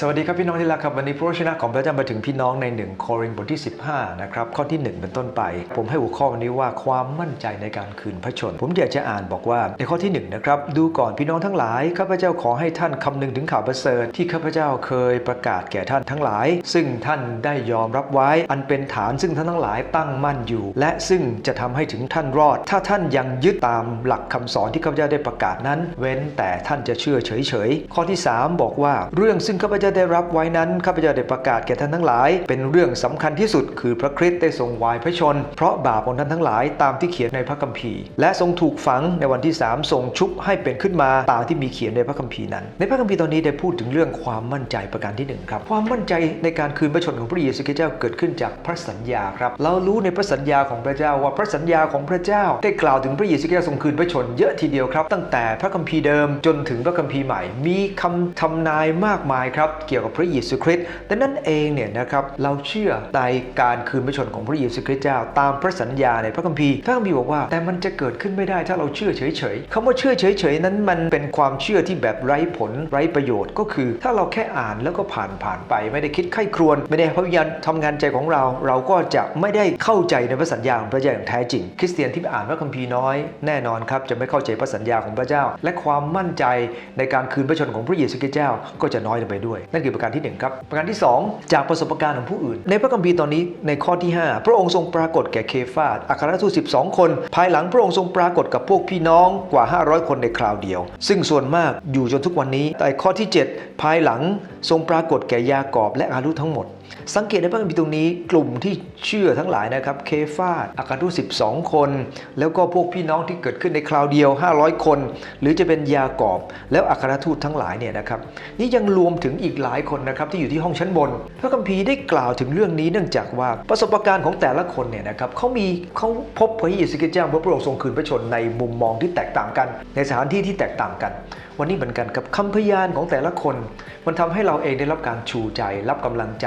สวัสดีครับพี่น้องที่รักครับวันนี้พระวจนะของพระเจ้ามาถึงพี่น้องในหนึ่งโครินธ์บทที่ 15 นะครับ ข้อที่ 1 เป็นต้นไป ผมให้หัวข้อวันนี้ว่าความมั่นใจในการคืนพระชน ผมอยากจะอ่านบอกว่าในข้อที่ 1 นะครับ ดูก่อนพี่น้องทั้งหลายข้าพเจ้าขอให้ท่านคำนึงถึงข่าวประเสริฐที่ข้าพเจ้าเคยประกาศแก่ท่านทั้งหลาย ซึ่งท่านได้ยอมรับไว้ อันเป็นฐานซึ่งท่านทั้งหลายตั้งมั่นอยู่ และซึ่งจะทำให้ถึงท่านรอด ถ้าท่านยังยึดตามหลักคำสอนที่ข้าพเจ้าได้ประกาศนั้น เว้นแต่ท่านจะเชื่อเฉยๆข้อที่ 3 บอกว่าเรื่องซึ่งข้าพเจ้าได้รับไว้นั้นข้าพเจ้าได้ประกาศแก่ท่านทั้งหลาย เป็นเรื่องสำคัญที่สุด คือพระคริสต์ได้ทรงวายพระชน เพราะบาปของท่านทั้งหลายตามที่เขียนในพระคัมภีร์ และทรงถูกฝังในวันที่3ทรงชุบให้เป็นขึ้นมาตามที่มีเขียนในพระคัมภีร์นั้น ในพระคัมภีร์ตอนนี้ได้พูดถึงเรื่องความมั่นใจประการที่หนึ่งครับความมั่นใจในการคืนพระชนของพระเยซูคริสต์เจ้าเกิดขึ้นจากพระสัญญาครับเรารู้ในพระสัญญาของพระเจ้าว่าพระสัญญาของพระเจ้า ได้กล่าวถึงพระเยซูคริสต์ทรงคืนพระชนเยอะทีเดียวครับ ตั้งแต่พระคัมภีร์เดิมจนถึงพระคัมภีร์ใหม่ มีคำทำนายมากมายครับเกี่ยวกับพระเยซูคริสต์แต่นั่นเองเนี่ยนะครับเราเชื่อในการคืนพระชนของพระเยซูคริสต์เจ้า ตามพระสัญญาในพระคัมภีร์พระคัมภีร์บอกว่า แต่มันจะเกิดขึ้นไม่ได้ถ้าเราเชื่อเฉยๆคำว่าเชื่อเฉยๆนั้นมันเป็นความเชื่อที่แบบไร้ผลไร้ประโยชน์ก็คือ ถ้าเราแค่อ่านแล้วก็ผ่านผ่านไป ไม่ได้คิดไข้ครวญไม่ได้พยายามทำงานใจของเรา เราก็จะไม่ได้เข้าใจในพระสัญญาของพระเจ้าอย่างแท้จริง คริสเตียนที่อ่านพระคัมภีร์น้อยแน่นอนครับจะไม่เข้าใจพระสัญญาของพระเจ้า และความมั่นใจในการคืนพระชนของพระเยซูคริสต์เจ้าก็จะน้อยลงไปด้วยนั่นคือประการที่หนึ่งครับ ประการที่สองจากประสบการณ์ของผู้อื่น ในพระคัมภีร์ตอนนี้ในข้อที่ 5 พระองค์ทรงปรากฏแก่เคฟาอัคราทูต12 คน ภายหลังพระองค์ทรงปรากฏกับพวกพี่น้องกว่า 500 คนในคราวเดียว ซึ่งส่วนมากอยู่จนทุกวันนี้ แต่ข้อที่ 7 ภายหลังทรงปรากฏแก่ยากอบและอารุทั้งหมดสังเกตในพระคัมภีร์ตรงนี้กลุ่มที่เชื่อทั้งหลายนะครับ เคฟาสอัครทูต12 คน แล้วก็พวกพี่น้องที่เกิดขึ้นในคราวเดียว 500 คน หรือจะเป็นยากอบ แล้วอัครทูตทั้งหลายเนี่ยนะครับ นี่ยังรวมถึงอีกหลายคนนะครับที่อยู่ที่ห้องชั้นบน พระคัมภีร์ได้กล่าวถึงเรื่องนี้เนื่องจากว่าประสบการณ์ของแต่ละคนเนี่ยนะครับเขามีเขาพบพระเยซูคริสต์เจ้าว่าพระองค์ทรงคืนพระชนในมุมมองที่แตกต่างกัน ในสถานที่ที่แตกต่างกัน วันนี้เหมือนกันกับคำพยานของแต่ละคน มันทำให้เราเองได้รับการชูใจ รับกำลังใจ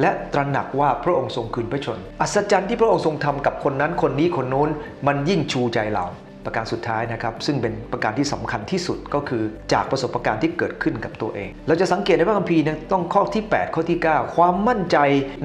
และตระหนักว่าพระองค์ทรงคืนพระชน อัศจรรย์ที่พระองค์ทรงทำกับคนนั้นคนนี้คนโน้นมันยิ่งชูใจเรา ประการสุดท้ายนะครับ ซึ่งเป็นประการที่สำคัญที่สุดก็คือจากประสบการณ์ที่เกิดขึ้นกับตัวเอง เราจะสังเกตในพระคัมภีร์ต้องข้อที่ 8 ข้อที่ 9 ความมั่นใจ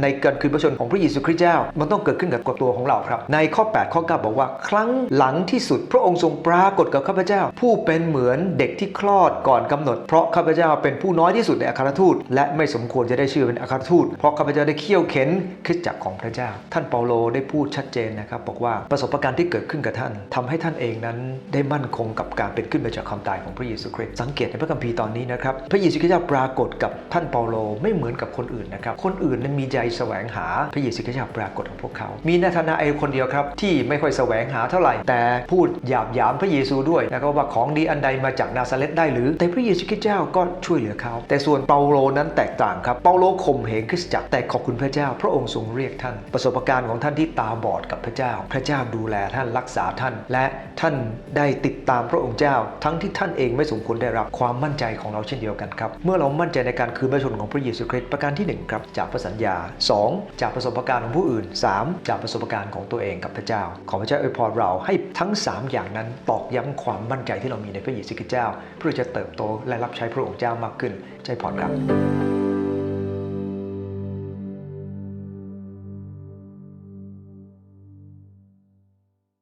ในการคืนพระชนของพระเยซูคริสต์เจ้า มันต้องเกิดขึ้นกับตัวของเราครับ ในข้อ 8 ข้อ 9 บอกว่า ครั้งหลังที่สุดพระองค์ทรงปรากฏกับข้าพเจ้า ผู้เป็นเหมือนเด็กที่คลอดก่อนกำหนด เพราะข้าพเจ้าเป็นผู้น้อยที่สุดในอัครทูต และไม่สมควรจะได้ชื่อเป็นอัครทูต เพราะข้าพเจ้าได้เคี่ยวเข็นคริสตจักรของพระเจ้า ท่านเปาโลได้พูดชัดเจนนะครับบอกว่าประสบการณ์ที่เกิดขึ้นกับท่านทำให้ท่านเองนั้นได้มั่นคงกับการเป็นขึ้นมาจากความตายของพระเยซูคริสต์สังเกตในพระคัมภีร์ตอนนี้นะครับพระเยซูคริสต์เจ้าปรากฏกับท่านเปาโลไม่เหมือนกับคนอื่นนะครับคนอื่นนั้นมีใจแสวงหาพระเยซูคริสต์เจ้าปรากฏของพวกเขา มีนาธานาเอลคนเดียวครับที่ไม่ค่อยแสวงหาเท่าไหร่ แต่พูดหยาบยามพระเยซูด้วยนะครับว่าของดีอันใดมาจากนาซาเรตได้หรือ แต่พระเยซูคริสต์เจ้าก็ช่วยเหลือเขา แต่ส่วนเปาโลนั้นแตกต่างครับเปาโลข่มเหงคริสตจักรแต่ขอบคุณพระเจ้า พระองค์ทรงเรียกท่าน ประสบการณ์ของท่านที่ตาบอดกับพระเจ้า พระเจ้าดูแลท่านรักษาท่าน และท่านได้ติดตามพระองค์เจ้า ทั้งที่ท่านเองไม่สมควรได้รับความมั่นใจของเราเช่นเดียวกันครับ เมื่อเรามั่นใจในการคืนพระชนของพระเยซูคริสต์ประการที่หนึ่งครับ จากพระสัญญา 2. จากประสบการณ์ของผู้อื่น 3. จากประสบการณ์ของตัวเองกับพระเจ้า ขอพระเจ้าอวยพรเราให้ทั้ง 3 อย่างนั้นตอกย้ำความมั่นใจที่เรามีในพระเยซูคริสต์เจ้า เพื่อจะเติบโตและรับใช้พระองค์เจ้ามากขึ้นใจพรครับ